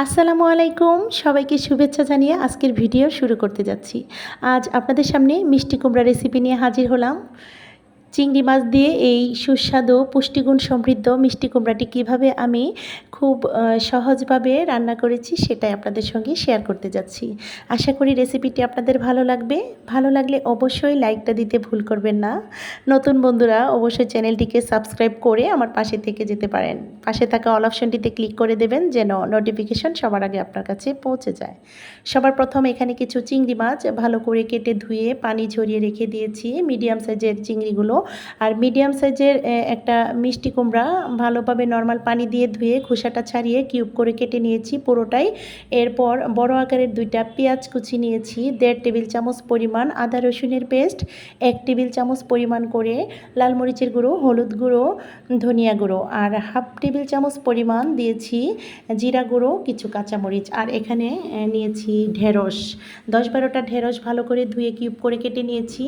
আসসালামু আলাইকুম। সবাইকে শুভেচ্ছা জানিয়ে আজকের ভিডিও শুরু করতে যাচ্ছি। আজ আপনাদের সামনে মিষ্টি কুমড়া রেসিপি নিয়ে হাজির হলাম। চিংড়ি মাছ দিয়ে এই সুস্বাদু, পুষ্টিগুণ সমৃদ্ধ মিষ্টি কুমড়াটি কীভাবে আমি খুব সহজভাবে রান্না করেছি সেটাই আপনাদের সঙ্গে শেয়ার করতে যাচ্ছি। আশা করি রেসিপিটি আপনাদের ভালো লাগবে। ভালো লাগলে অবশ্যই লাইকটা দিতে ভুল করবেন না। নতুন বন্ধুরা অবশ্যই চ্যানেলটিকে সাবস্ক্রাইব করে আমার পাশে থেকে যেতে পারেন। পাশে থাকা অল অপশনটিতে ক্লিক করে দেবেন যেন নোটিফিকেশন সবার আগে আপনার কাছে পৌঁছে যায়। সবার প্রথম এখানে কিছু চিংড়ি মাছ ভালো করে কেটে ধুয়ে পানি ঝরিয়ে রেখে দিয়েছি। মিডিয়াম সাইজের চিংড়িগুলো আর মিডিয়াম সাইজের একটা মিষ্টি কুমড়া ভালোভাবে নর্মাল পানি দিয়ে ধুয়ে খোসাটা ছাড়িয়ে কিউব করে কেটে নিয়েছি পুরোটাই। এরপর বড় আকারের দুইটা পেঁয়াজ কুচি নিয়েছি, দেড় টেবিল চামচ পরিমাণ আদা রসুনের পেস্ট, এক টেবিল চামচ পরিমাণ করে লাল মরিচের গুঁড়ো, হলুদ গুঁড়ো, ধনিয়া গুঁড়ো আর হাফ টেবিল চামচ পরিমাণ দিয়েছি জিরা গুঁড়ো, কিছু কাঁচামরিচ আর এখানে নিয়েছি ঢেঁড়স। দশ বারোটা ঢেঁড়স ভালো করে ধুয়ে কিউব করে কেটে নিয়েছি।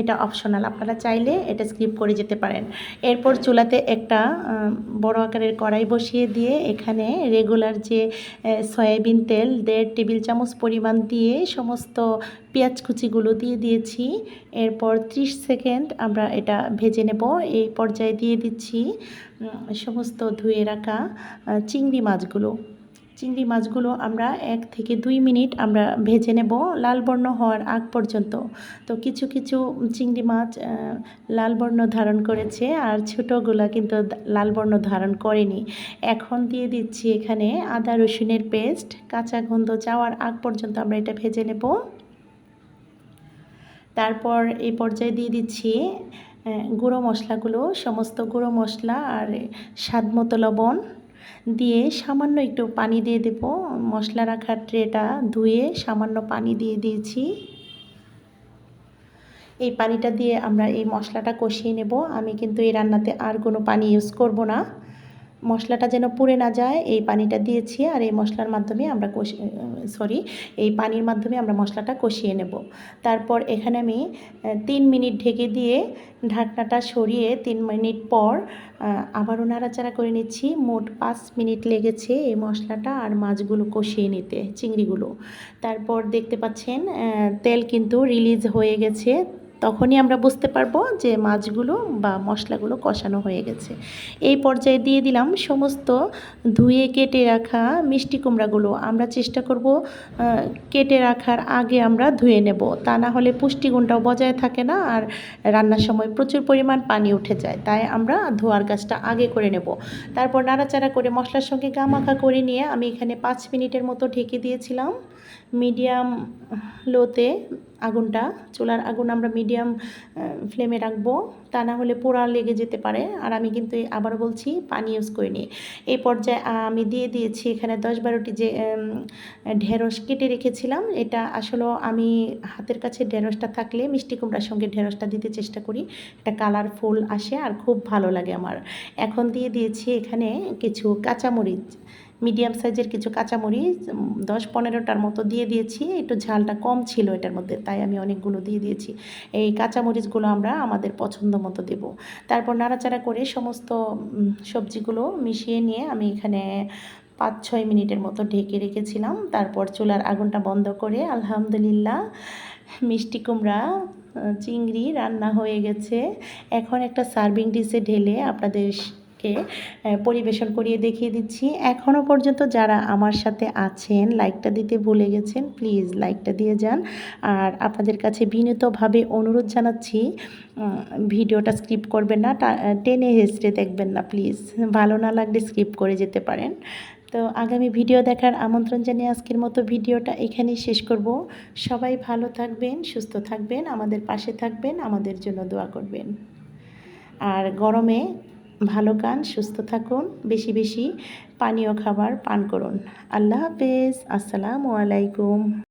এটা অপশনাল আপনারা চাইলে এটা স্কিপ করে যেতে পারেন। এরপর চুলাতে একটা বড় আকারের কড়াই বসিয়ে দিয়ে এখানে রেগুলার যে সয়াবিন তেল, দেড় টেবিল চামচ পরিমাণ দিয়ে সমস্ত পেঁয়াজ কুচিগুলো দিয়ে দিয়েছি। এরপর 30 সেকেন্ড আমরা এটা ভেজে নেব। এই পর্যায়ে দিয়ে দিচ্ছি সমস্ত ধুয়ে রাখা চিংড়ি মাছগুলো। চিংড়ি মাছগুলো আমরা এক থেকে দুই মিনিট আমরা ভেজে নেব লাল বর্ণ হওয়ার আগ পর্যন্ত। তো কিছু কিছু চিংড়ি মাছ লাল বর্ণ ধারণ করেছে আর ছোটোগুলা কিন্তু লাল বর্ণ ধারণ করেনি। এখন দিয়ে দিচ্ছি এখানে আদা রসুনের পেস্ট, কাঁচা গন্ধ যাওয়ার আগ পর্যন্ত আমরা এটা ভেজে নেব। তারপর এই পর্যায়ে দিয়ে দিচ্ছি গুঁড়ো মশলাগুলো, সমস্ত গুঁড়ো মশলা আর স্বাদ মতো লবণ। দিয়ে সামান্য একটু পানি দিয়ে দেব। মশলা রাখার ট্রেটা ধুয়ে সামান্য পানি দিয়ে দিয়েছি। এই পানিটা দিয়ে আমরা এই মশলাটা কষিয়ে নেব। আমি কিন্তু এই রান্নাতে আর কোনো পানি ইউজ করব না। মশলাটা যেন পুড়ে না যায়, এই পানিটা দিয়েছি আর এই মশলার মাধ্যমে আমরা কষি, সরি, এই পানির মাধ্যমে আমরা মশলাটা কষিয়ে নেব। তারপর এখানে আমি তিন মিনিট ঢেকে দিয়ে ঢাকনাটা সরিয়ে তিন মিনিট পর আবারও নাড়াচাড়া করে নিচ্ছি। মোট পাঁচ মিনিট লেগেছে এই মশলাটা আর মাছগুলো কষিয়ে নিতে, চিংড়িগুলো। তারপর দেখতে পাচ্ছেন তেল কিন্তু রিলিজ হয়ে গেছে। তখনই আমরা বুঝতে পারব যে মাছগুলো বা মশলাগুলো কষানো হয়ে গেছে। এই পর্যায়ে দিয়ে দিলাম সমস্ত ধুয়ে কেটে রাখা মিষ্টি কুমড়াগুলো। আমরা চেষ্টা করব কেটে রাখার আগে আমরা ধুয়ে নেব। তা না হলে পুষ্টিগুণটাও বজায় থাকে না আর রান্নার সময় প্রচুর পরিমাণ পানি উঠে যায়। তাই আমরা ধোয়ার কাজটা আগে করে নেব। তারপর নাড়াচাড়া করে মশলার সঙ্গে গামাখা করে নিয়ে আমি এখানে পাঁচ মিনিটের মতো ঢেকে দিয়েছিলাম। মিডিয়াম লোতে আগুনটা, চুলার আগুন আমরা মিডিয়াম ফ্লেমে রাখব। তা না হলে পোড়া লেগে যেতে পারে। আর আমি কিন্তু আবার বলছি, পানি ইউজ করিনি এই পর্যায়ে আমি দিয়ে দিয়েছি এখানে দশ বারোটি যে ঢেঁড়স কেটে রেখেছিলাম। এটা আসলে আমি হাতের কাছে ঢেঁড়সটা থাকলে মিষ্টি কুমড়ার সঙ্গে ঢেঁড়সটা দিতে চেষ্টা করি। এটা কালারফুল আসে আর খুব ভালো লাগে আমার। এখন দিয়ে দিয়েছি এখানে কিছু কাঁচামরিচ। মিডিয়াম সাইজের কিছু কাঁচামরিচ দশ পনেরোটার মতো দিয়ে দিয়েছি। একটু ঝালটা কম ছিল এটার মধ্যে, তাই আমি অনেকগুলো দিয়ে দিয়েছি। এই কাঁচামরিচগুলো আমরা আমাদের পছন্দ মতো দেব। তারপর নাড়াচাড়া করে সমস্ত সবজিগুলো মিশিয়ে নিয়ে আমি এখানে পাঁচ ছয় মিনিটের মতো ঢেকে রেখেছিলাম। তারপর চুলার আগুনটা বন্ধ করে আলহামদুলিল্লাহ মিষ্টি কুমড়া চিংড়ি রান্না হয়ে গেছে। এখন একটা সার্ভিং ডিশে ঢেলে আপনাদেরকে আহ, পরিবেশন করিয়ে দেখিয়ে দিচ্ছি। এখনও পর্যন্ত যারা আমার সাথে আছেন লাইকটা দিতে ভুলে গেছেন প্লিজ লাইকটা দিয়ে যান। আর আপনাদের কাছে বিনীতভাবে অনুরোধ জানাচ্ছি ভিডিওটা স্কিপ করবেন না টেনে হেসড়ে দেখবেন না প্লিজ ভালো না লাগলে স্কিপ করে যেতে পারেন। তো আগামী ভিডিও দেখার আমন্ত্রণ জানিয়ে আজকের মতো ভিডিওটা এখানেই শেষ করব। সবাই ভালো থাকবেন সুস্থ থাকবেন আমাদের পাশে থাকবেন আমাদের জন্য দোয়া করবেন। আর গরমে ভালো কান সুস্থ থাকুন বেশি বেশি পানীয় খাবার পান করুন। আল্লাহ হাফেজ আসসালামু আলাইকুম।